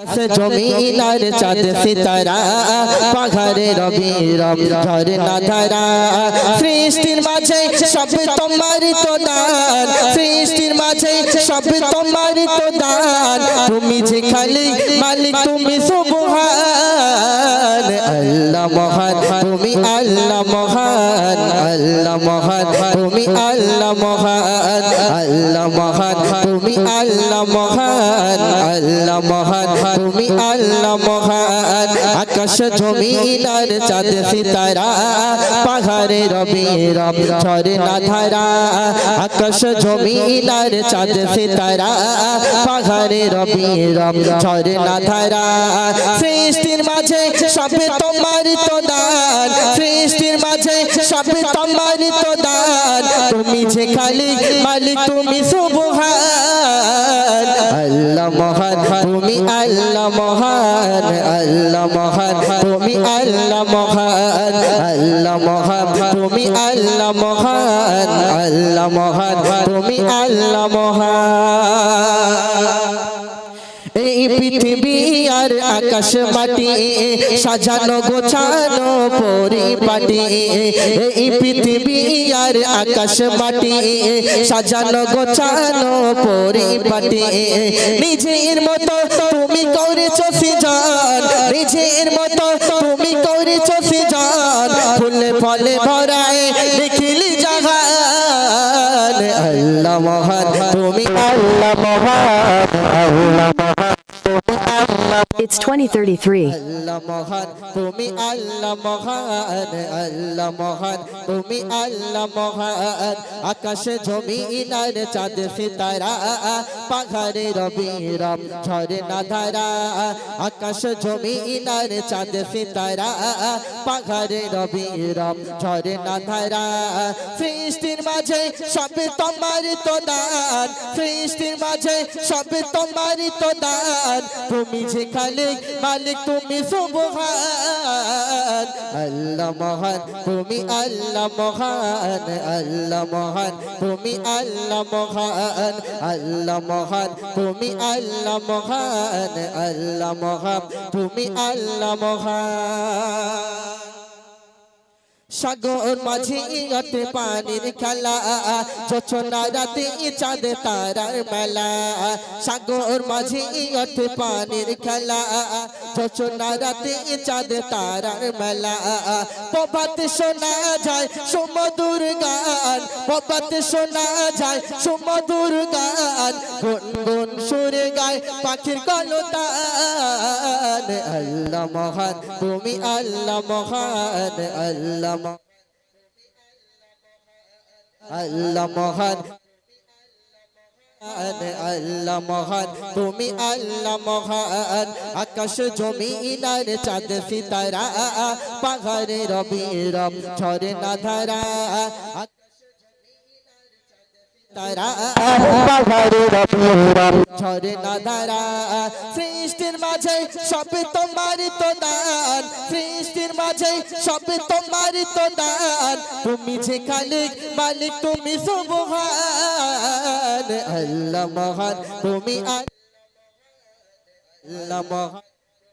জমিনার চাঁদ সিতারা, পাহাড়ে রবি রব ঝরনা ধারা। সৃষ্টির মাঝে সব তোমার তো দান, সৃষ্টির মাঝে সব তোমার তো দান। তুমি যে খালি মালিক, তুমি সুবহান। আল্লাহ মহান, তুমি আল্লাহ মহান আল্লাহ মহান, তুমি আল্লাহ মহান। আল্লাহ মহান, তুমি আল্লাহ মহান আল্লাহ মহান, তুমি আল্লাহ মহান। আকাশ জমিনার চাঁদ সিতারা, পাহাড়ে রবি রব ঝরে না ধারা। আকাশ জমিনার চাঁদ সিতারা, পাহাড়ে রবি রব ঝরে না ধারা। সৃষ্টির মাঝে সবে তোমার তো দান, সৃষ্টির মাঝে সবে তোমার তো দান। তুমি যে খালি মালিক তুমি সুবহান। আল্লাহ মহান, তুমি আল্লাহ মহান আল্লাহ মহান, তুমি আল্লাহ মহান। আল্লাহ মহান, তুমি আল্লাহ মহান আল্লাহ মহান, তুমি আল্লাহ মহান। এই পৃথিবী আর আকাশ মাটি, সাজানো গোছানো পরিপাটি। এই পৃথিবী আর আকাশ মাটি, সাজানো গোছানো পরিপাটি। নিজের মতো তুমি করেছ সিজান নিজের মতো তুমি করেছ সিজান ফুলে ফলে ভরায় দেখিলি জাহান আল্লাহ মহান, তুমি আল্লাহ মহান আল্লাহ মহান। It's 2033. আল্লাহ মহান, তুমি আল্লাহ মহান আল্লাহ মহান, তুমি আল্লাহ মহান। আকাশে জমিনার চাঁদ সিতারা, পাহাড়ে রবি রব ঝরে না ধারা। আকাশ জমিনার চাঁদ সিতারা, পাহাড়ে রবি রব ঝরে না ধারা। সৃষ্টির মাঝে সব তোমার তো দান, সৃষ্টির মাঝে সব তোমার তো দান। তুমি যে খালিক মালিক তুমি সুবহান। আল্লাহ মহান, তুমি আল্লাহ মহান আল্লাহ মহান, তুমি আল্লাহ মহান আল্লাহ মহান, তুমি আল্লাহ মহান আল্লাহ মহান, তুমি আল্লাহ মহান। সাগর মাঝি অতে পানির খেলা। যোচনা রাতে চাঁদ তারার মেলা। সাগর মাঝি অতে পানির খেলা। যোচনা রাতে চাঁদ তারার মেলা। প্রভাত শোনা যায় সুমধুর গান। প্রভাত শোনা যায় সুমধুর গান। গুন গুন সুরে গায় পাখির কলতান। আল্লাহ মহান, তুমি আল্লাহ মহান, আল্লাহ আল্লাহ মহান। আল্লাহ মহান। তুমি আল্লাহ মহান। আকাশ জমিনার চাঁদ সিতারা, পাহাড়ে রবি রব ঝরে না ধারা। তারা না ধারা সৃষ্টির মাঝে সব তোমার তো তুমি যে খালিক মালিক, তুমি সুবহান। আল্লাহ মহান, তুমি আল্লাহ মহান।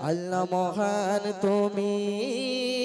আল্লাহ মহান তুমি।